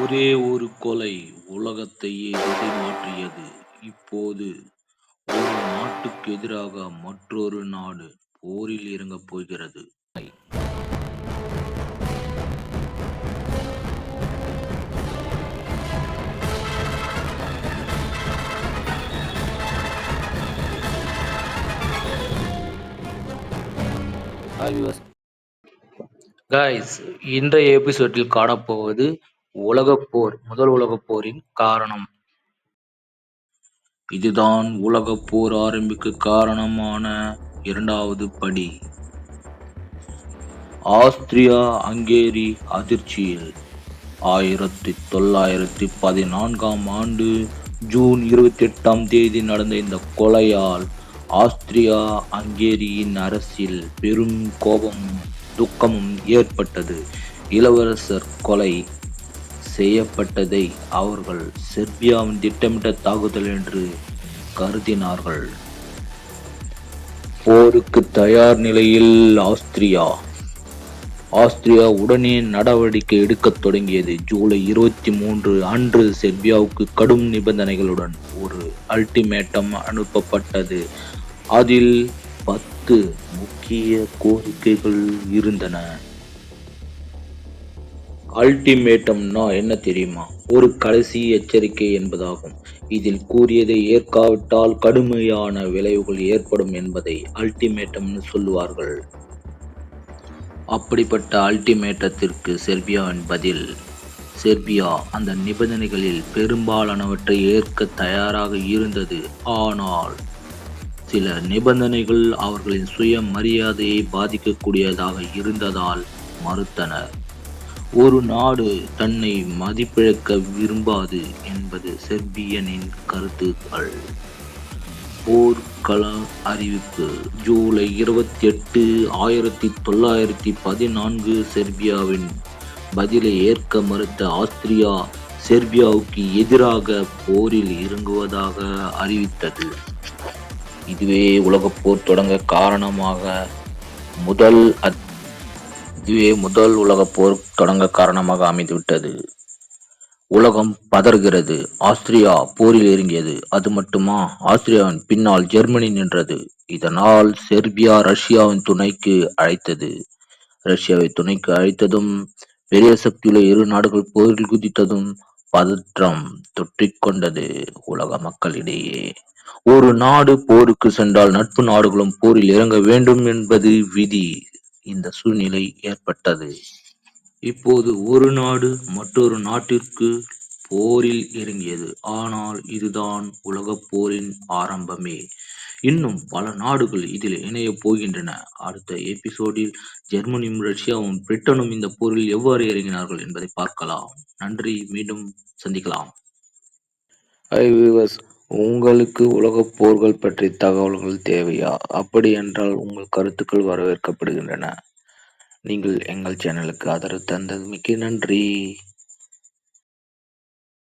ஒரே ஒரு கொலை உலகத்தையே திசை மாற்றியது. இப்போது ஒரு நாட்டுக்கு எதிராக மற்றொரு நாடு போரில் இறங்கப் போகிறது. கைஸ் இன்றைய எபிசோடில் காணப்போவது உலகப் போர் முதல் உலகப்போரின் காரணம். இதுதான் உலகப்போர் ஆரம்பிக்க காரணமான இரண்டாவது படி. ஆஸ்திரியா ஹங்கேரி அதிர்ச்சியில். ஆயிரத்தி தொள்ளாயிரத்தி பதினான்காம் ஆண்டு ஜூன் இருபத்தி எட்டாம் தேதி நடந்த இந்த கொலையால் ஆஸ்திரியா ஹங்கேரியின் அரசில் பெரும் கோபமும் துக்கமும் ஏற்பட்டது. இளவரசர் கொலை செய்யப்பட்டதை அவர்கள் செர்பியாவின் திட்டமிட்ட தாக்குதல் என்று கருதினார்கள். போருக்கு தயார் நிலையில் ஆஸ்திரியா ஆஸ்திரியா உடனே நடவடிக்கை எடுக்கத் தொடங்கியது. ஜூலை இருபத்தி மூன்று அன்று செர்பியாவுக்கு கடும் நிபந்தனைகளுடன் ஒரு அல்டிமேட்டம் அனுப்பப்பட்டது. அதில் பத்து முக்கிய கோரிக்கைகள் இருந்தன. அல்டிமேட்டம்னா என்ன தெரியுமா? ஒரு கடைசி எச்சரிக்கை என்பதாகும். இதில் கூறியதை ஏற்காவிட்டால் கடுமையான விளைவுகள் ஏற்படும் என்பதை அல்டிமேட்டம்னு சொல்லுவார்கள். அப்படிப்பட்ட அல்டிமேட்டத்திற்கு செர்பியாவின் பதில் செர்பியா அந்த நிபந்தனைகளில் பெரும்பாலானவற்றை ஏற்க தயாராக இருந்தது. ஆனால் சில நிபந்தனைகள் அவர்களின் சுய மரியாதையை பாதிக்கக்கூடியதாக இருந்ததால் மறுத்தனர். ஒரு நாடு தன்னை மதிப்பிழக்க விரும்பாது என்பது செர்பியனின் கருத்துக்கள். போர்க்கள அறிவிப்பு ஜூலை இருபத்தி எட்டு, ஆயிரத்தி தொள்ளாயிரத்தி பதினான்கு செர்பியாவின் பதிலை ஏற்க மறுத்த ஆஸ்திரியா செர்பியாவுக்கு எதிராக போரில் இறங்குவதாக அறிவித்தது. இதுவே உலகப்போர் தொடங்க காரணமாக முதல் இதுவே முதல் உலகப் போர் தொடங்க காரணமாக அமைந்துவிட்டது. உலகம் பதறுகிறது. ஆஸ்திரியா போரில் இறங்கியது. அது மட்டுமா ஆஸ்திரியாவின் பின்னால் ஜெர்மனி நின்றது. இதனால் செர்பியா ரஷ்யாவின் துணைக்கு அழைத்தது. ரஷ்யாவை துணைக்கு அழைத்ததும் பெரிய சக்தியுள்ள இரு நாடுகள் போரில் குதித்ததும் பதற்றம் தொற்றிக்கொண்டது உலக மக்களிடையே. ஒரு நாடு போருக்கு சென்றால் நட்பு நாடுகளும் போரில் இறங்க வேண்டும் என்பது விதி. இந்த சூழ்நிலை ஏற்பட்டது. இப்போது ஒரு நாடு மற்றொரு நாட்டிற்கு போரில் இறங்கியது. ஆனால் இதுதான் உலகப் போரின் ஆரம்பமே. இன்னும் பல நாடுகள் இதில் இணையப் போகின்றன. அடுத்த எபிசோடில் ஜெர்மனியும் ரஷ்யாவும் பிரிட்டனும் இந்த போரில் எவ்வாறு இறங்கினார்கள் என்பதை பார்க்கலாம். நன்றி மீண்டும் சந்திக்கலாம். ஐ வியூவர்ஸ் உங்களுக்கு உலகப் போர்கள் பற்றிய தகவல்கள் தேவையா? அப்படியென்றால் உங்கள் கருத்துக்கள் வரவேற்கப்படுகின்றன. நீங்கள் எங்கள் சேனலுக்கு ஆதரவு தந்தமைக்கு நன்றி.